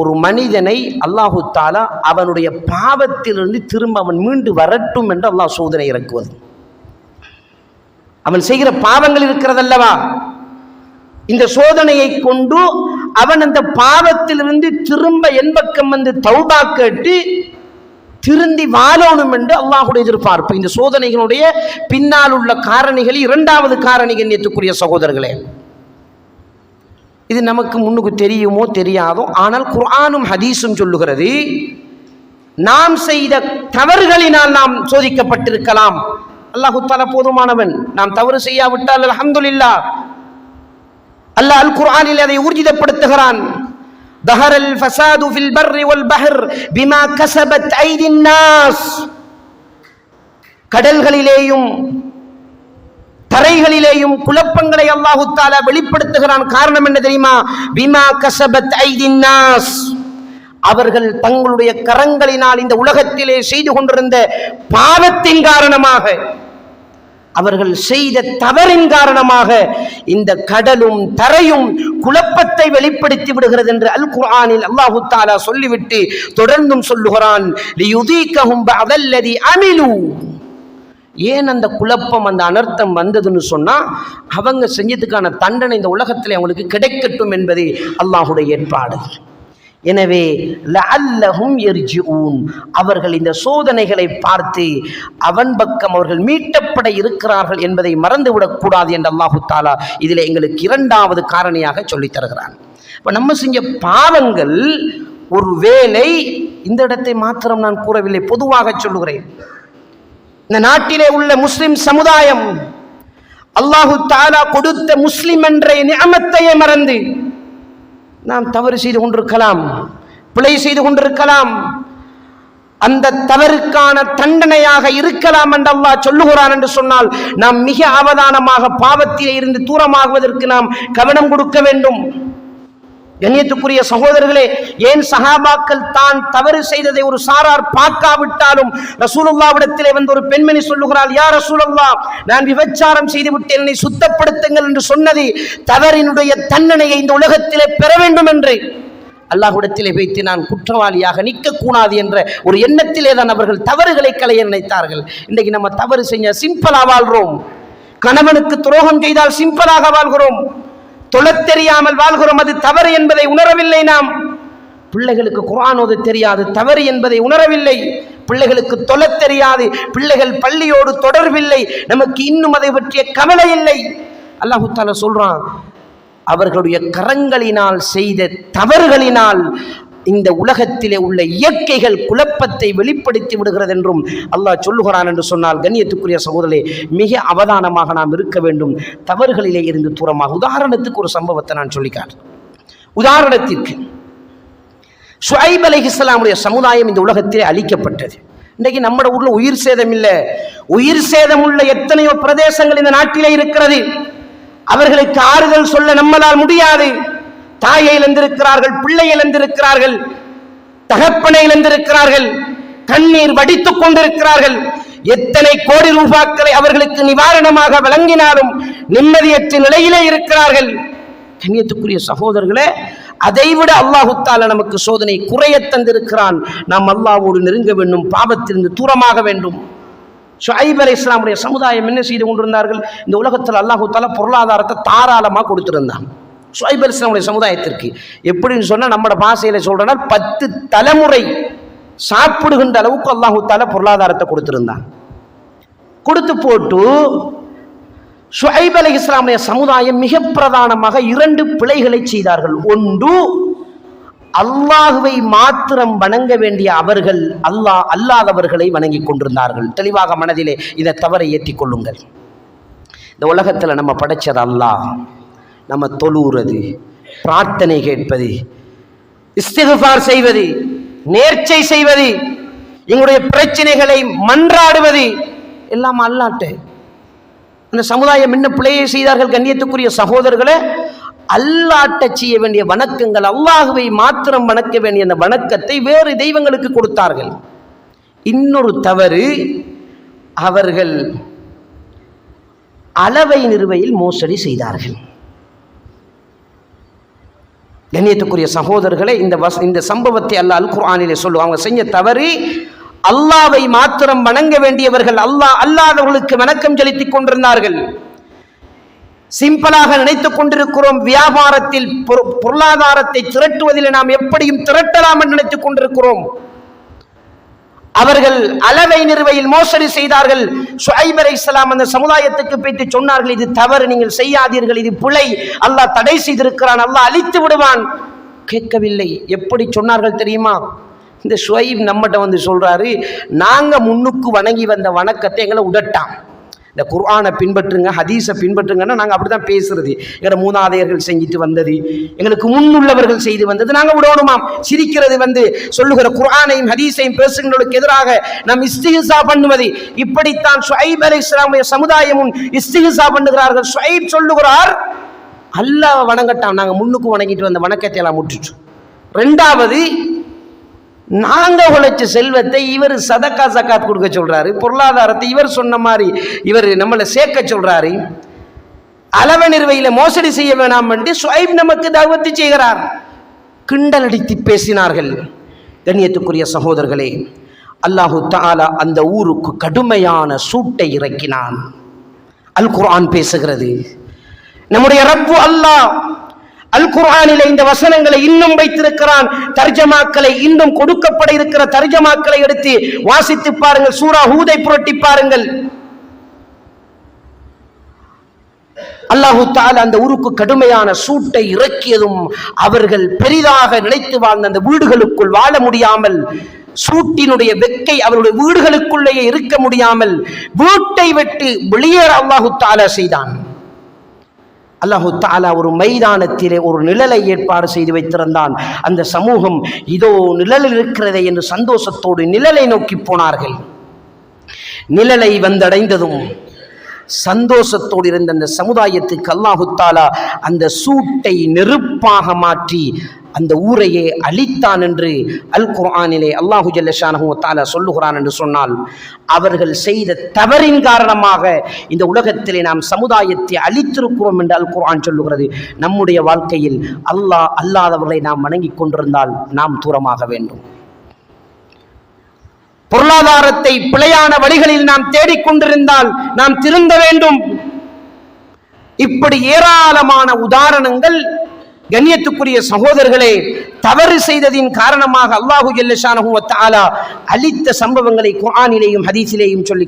ஒரு மனிதனை அல்லாஹு தாலா அவனுடைய பாவத்திலிருந்து திரும்ப அவன் மீண்டு வரட்டும் என்று அல்லாஹ் சோதனை இறக்குவது. அவன் செய்கிற பாவங்கள் இருக்கிறதல்லவா? இந்த சோதனையை கொண்டு அவன் அந்த பாவத்திலிருந்து திரும்ப என்பக்கம் வந்து தௌபா கேட்டு திருந்தி வாழணும் என்று அல்லாஹுடைய எதிர்பார்ப்பு. இந்த சோதனைகளுடைய பின்னால் உள்ள காரணிகள் இரண்டாவது காரணி கண்ணியத்துக்குரிய சகோதரர்களே. இது நமக்கு முன்னுக்கு தெரியுமோ தெரியாதோ ஆனால் குர்ஆனும் ஹதீஸும் சொல்லுகிறது நாம் செய்த தவறுகளினால் நாம் சோதிக்கப்பட்டிருக்கலாம் அல்லாஹு தஆலா போதுமானவன் நாம் தவறு செய்யாவிட்டால் அல்ஹம்துலில்லாஹ் அல்லாஹ் அல் குர்ஆனில் அதை ஊர்ஜிதப்படுத்துகிறான் ظهر الفساد في البر والبحر بما كسبت أيدي الناس கடல்களிலேயும் தரைகளிலேயும் குழப்பங்களை அல்லாஹுத்தால வெளிப்படுத்துகிறான். காரணம் என்ன தெரியுமா? விமா கசபத் ஐதின்னாஸ் அவர்கள் தங்களுடைய கரங்களினால் இந்த உலகத்திலே செய்து கொண்டிருந்த பாவத்தின் காரணமாக அவர்கள் செய்த தவறின் காரணமாக இந்த கடலும் தரையும் குழப்பத்தை வெளிப்படுத்தி விடுகிறது என்று அல் குர்ஆனில் அல்லாஹு தாலா சொல்லிவிட்டு தொடர்ந்தும் சொல்லுகிறான். அமிலு. ஏன் அந்த குழப்பம் அந்த அனர்த்தம் வந்ததுன்னு சொன்னால் அவங்க செஞ்சதுக்கான தண்டனை இந்த உலகத்தில் அவங்களுக்கு கிடைக்கட்டும் என்பது அல்லாஹுடைய ஏற்பாடு. எனவே லஅல்லஹும் யர்ஜிஊன். அவர்கள் இந்த சோதனைகளை பார்த்து அவன் பக்கம் அவர்கள் மீட்டப்பட இருக்கிறார்கள் என்பதை மறந்துவிடக்கூடாது என்று அல்லாஹு தாலா இதில் எங்களுக்கு இரண்டாவது காரணியாக சொல்லித் தருகிறான். இப்போ நம்ம செஞ்ச பாவங்கள் ஒரு வேலை இந்த இடத்தை மாத்திரம் நான் கூறவில்லை பொதுவாக சொல்லுகிறேன். இந்த நாட்டிலே உள்ள முஸ்லிம் சமுதாயம் அல்லாஹு தாலா கொடுத்த முஸ்லிம் என்ற நியமத்தையே மறந்து நாம் தவறு செய்து கொண்டிருக்கலாம் பிழை செய்து கொண்டிருக்கலாம். அந்த தவறுக்கான தண்டனையாக இருக்கலாம் என்று அல்லாஹ் சொல்லுகிறான் என்று சொன்னால் நாம் மிக அவதானமாக பாவத்திலே இருந்து தூரமாகுவதற்கு நாம் கவனம் கொடுக்க வேண்டும். கண்ணியத்துக்குரிய சகோதரர்களே ஏன் சஹாபாக்கள் தான் தவறு செய்ததை ஒரு சாரார் பார்க்காவிட்டாலும் ரசூலுல்லாவிடத்திலே வந்து ஒரு பெண்மணி சொல்லுகிறாள் யார் ரசூலுல்லா நான் விபச்சாரம் செய்து விட்டேன் என்னை சுத்தப்படுத்துங்கள் என்று சொன்னது தவறினுடைய தண்டனையை இந்த உலகத்திலே பெற வேண்டும் என்று அல்லாஹுடத்திலே வைத்து நான் குற்றவாளியாக நிற்கக்கூடாது என்ற ஒரு எண்ணத்திலே தான் அவர்கள் தவறுகளை களைய நினைத்தார்கள். இன்றைக்கு நம்ம தவறு செய்ய சிம்பிளாக வாழ்கிறோம் கணவனுக்கு துரோகம் செய்தால் சிம்பிளாக வாழ்கிறோம். தொழத் தெரியாமல் வாழ்கிறோம் அது தவறு என்பதை உணரவில்லை நாம். பிள்ளைகளுக்கு குர்ஆன் தெரியாது தவறு என்பதை உணரவில்லை. பிள்ளைகளுக்கு தொழத் தெரியாது பிள்ளைகள் பள்ளியோடு தொடர்பில்லை. நமக்கு இன்னும் அதை பற்றிய கவலை இல்லை. அல்லாஹுத்தால சொல்றான் அவர்களுடைய கரங்களினால் செய்த தவறுகளினால் இந்த உலகத்திலே உள்ள இயற்கைகள் குழப்பத்தை வெளிப்படுத்தி விடுகிறது என்றும் அல்லாஹ் சொல்லுகிறான் என்று சொன்னால் கண்ணியத்துக்குரிய சகோதரே மிக அவதானமாக நாம் இருக்க வேண்டும். தவறுகளிலே இருந்து தூரமாக. உதாரணத்துக்கு ஒரு சம்பவத்தை நான் சொல்லிக்காட்டேன் உதாரணத்திற்கு ஷுஐப் அலி இஸ்லாமுடைய சமுதாயம் இந்த உலகத்திலே அழிக்கப்பட்டது. இன்றைக்கு நம்ம ஊரில் உயிர் சேதம் இல்லை. உயிர் சேதம் உள்ள எத்தனையோ பிரதேசங்கள் இந்த நாட்டிலே இருக்கிறது. அவர்களுக்கு ஆறுதல் சொல்ல நம்மளால் முடியாது. தாயை இழந்திருக்கிறார்கள் பிள்ளை இழந்திருக்கிறார்கள் தகப்பனை இழந்திருக்கிறார்கள் கண்ணீர் வடித்துக் கொண்டிருக்கிறார்கள். எத்தனை கோடி ரூபாக்களை அவர்களுக்கு நிவாரணமாக வழங்கினாலும் நிம்மதியற்ற நிலையிலே இருக்கிறார்கள். கண்ணியத்துக்குரிய சகோதரர்களே அதைவிட அல்லாஹுத்தால நமக்கு சோதனை குறைய தந்திருக்கிறான். நாம் அல்லாவோடு நெருங்க வேண்டும் பாவத்திலிருந்து தூரமாக வேண்டும். ஷாயிப் அலி இஸ்லாமுடைய சமுதாயம் என்ன செய்து கொண்டிருந்தார்கள்? இந்த உலகத்தில் அல்லாஹு தாலா பொருளாதாரத்தை தாராளமாக கொடுத்திருந்தான். ஷுஐப் இஸ்லாமுடைய சமுதாயத்திற்கு. எப்படின்னு சொன்னால் நம்மளோட பாஷையில் சொல்றேன்னா பத்து தலைமுறை சாப்பிடுகின்ற அளவுக்கு அல்லாஹு தால பொருளாதாரத்தை கொடுத்துருந்தான். கொடுத்து போட்டு ஷுஹைப் அலி இஸ்லாமுடைய சமுதாயம் மிக பிரதானமாக இரண்டு பிழைகளை செய்தார்கள். ஒன்று அல்லாஹுவை மாத்திரம் வணங்க வேண்டிய அவர்கள் அல்லாஹ் அல்லாதவர்களை வணங்கி கொண்டிருந்தார்கள். தெளிவாக மனதிலே இதை தவறை ஏற்றிக் கொள்ளுங்கள். இந்த உலகத்தில் நம்ம படைச்சது அல்லாஹ். நம்ம தொழுகிறது பிரார்த்தனை கேட்பது இஸ்திகுஃபார் செய்வது நேர்ச்சை செய்வது எங்களுடைய பிரச்சனைகளை மன்றாடுவது எல்லாம் அல்லாட்டு. அந்த சமுதாயம் என்ன பிள்ளையை செய்தார்கள் கண்ணியத்துக்குரிய சகோதரர்களை அல்லாட்ட செய்ய வேண்டிய வணக்கங்கள் அல்லாஹுவை மாத்திரம் வணக்க வேண்டிய அந்த வணக்கத்தை வேறு தெய்வங்களுக்கு கொடுத்தார்கள். இன்னொரு தவறு அவர்கள் அளவை நிறுவையில் மோசடி செய்தார்கள். கண்ணியத்துக்குரிய சகோதரர்களை இந்த வஸ் இந்த சம்பவத்தை அல்லாஹ் அல் குர்ஆனிலே சொல்லுவாங்க அவங்க செஞ்ச தவறு அல்லாவை மாத்திரம் வணங்க வேண்டியவர்கள் அல்லாஹ் அல்லாதவர்களுக்கு வணக்கம் செலுத்திக் கொண்டிருந்தார்கள். சிம்பிளாக நினைத்துக் கொண்டிருக்கிறோம் வியாபாரத்தில் பொரு- பொருளாதாரத்தை திரட்டுவதில் நாம் எப்படியும் திரட்டலாம் என்று நினைத்துக் கொண்டிருக்கிறோம். அவர்கள் அளவை நிறுவையில் மோசடி செய்தார்கள். ஷுஐப் அலைஹிஸ்ஸலாம் அந்த சமுதாயத்துக்கு போயிட்டு சொன்னார்கள் இது தவறு நீங்கள் செய்யாதீர்கள் இது பிழை. அல்லாஹ் தடை செய்திருக்கிறான் அல்லாஹ் அழித்து விடுவான். கேட்கவில்லை. எப்படி சொன்னார்கள் தெரியுமா? இந்த ஷுஐப் நம்மகிட்ட வந்து சொல்றாரு நாங்க முன்னுக்கு வணங்கி வந்த வணக்கத்தை எங்களை உடட்டான் இந்த குர்ஆனை பின்பற்றுங்க ஹதீஸை பின்பற்றுங்கன்னா நாங்கள் அப்படி தான் பேசுறது. எங்களோட மூதாதையர்கள் செஞ்சுட்டு வந்தது எங்களுக்கு முன்னுள்ளவர்கள் செய்து வந்தது நாங்கள் விடணுமாம். சிரிக்கிறது வந்து சொல்லுகிற குர்ஆனையும் ஹதீஸையும் பேசுகிறவர்களுக்கு எதிராக நாம் இஸ்திகிசா பண்ணுவது. இப்படித்தான் ஸ்வைப் அலி இஸ்லாமுடைய சமுதாயமும் இஸ்திகிசா பண்ணுகிறார்கள். ஸ்வைப் சொல்லுகிறார் அல்லாஹ் வணங்கட்டாம். நாங்கள் முன்னுக்கு வணங்கிட்டு வந்த வணக்கத்தை எல்லாம் முட்டுச்சு ரெண்டாவது நாங்கள் உழைச்ச செல்வத்தை இவர் சதக்கா சக்காத் கொடுக்க சொல்கிறாரு பொருளாதாரத்தை இவர் சொன்ன மாதிரி இவர் நம்மளை சேர்க்க சொல்கிறாரு அளவ நிறுவையில் மோசடி செய்ய வேணாம் என்று சுவைப் நமக்கு தவத்து செய்கிறார். கிண்டல் அடித்து பேசினார்கள். கண்ணியத்துக்குரிய சகோதரர்களே அல்லாஹு தாலா அந்த ஊருக்கு கடுமையான சூட்டை இறக்கினான். அல் குர்ஆன் பேசுகிறது. நம்முடைய ரப்பு அல்லாஹ் அல் குர்ஆனிலே இந்த வசனங்களை இன்னும் வைத்திருக்கிறான். தர்ஜமாக்களை இன்னும் கொடுக்கப்பட இருக்கிற தர்ஜமாக்களை எடுத்து வாசித்து பாருங்கள். சூரா ஹூதை புரட்டி பாருங்கள். அல்லாஹு தாலா அந்த ஊருக்கு கடுமையான சூட்டை இறக்கியதும் அவர்கள் பெரிதாக நினைத்து வாழ்ந்த அந்த வீடுகளுக்குள் வாழ முடியாமல் சூட்டினுடைய வெக்கை அவருடைய வீடுகளுக்குள்ளேயே இருக்க முடியாமல் வீட்டை விட்டு வெளியேற அல்லாஹு தாலா செய்தான். அல்லாஹு தாலா ஒரு மைதானத்திலே ஒரு நிழலை ஏற்பாடு செய்து வைத்திருந்தான். அந்த சமூகம் இதோ நிழலில் இருக்கிறதே என்று சந்தோஷத்தோடு நிழலை நோக்கி போனார்கள். நிழலை வந்தடைந்ததும் சந்தோஷத்தோடு இருந்த அந்த சமுதாயத்துக்கு அல்லாஹு தாலா அந்த சூட்டை நெருப்பாக மாற்றி அந்த ஊரையே அழித்தான் என்று அல் குர்ஆனிலே அல்லாஹு ஜல்லஷானஹு தாலா சொல்லுகிறான் என்று சொன்னால் அவர்கள் செய்த தவறின் காரணமாக இந்த உலகத்திலே நாம் சமுதாயத்தை அழித்திருக்கிறோம் என்று அல் குர்ஆன் சொல்லுகிறது. நம்முடைய வாழ்க்கையில் அல்லாஹ் அல்லாதவர்களை நாம் வணங்கிக் கொண்டிருந்தால் நாம் தூரமாக வேண்டும். பொருளாதாரத்தை பிழையான வழிகளில் நாம் தேடிக்கொண்டிருந்தால் நாம் திருந்த வேண்டும். இப்படி ஏராளமான உதாரணங்கள் கண்ணியத்துக்குரிய சகோதரர்களே தவறு செய்ததின் காரணமாக அல்லாஹு ஜல்லஷானஹு அளித்த சம்பவங்களை குரானிலேயும் ஹதீஸிலேயும் சொல்லி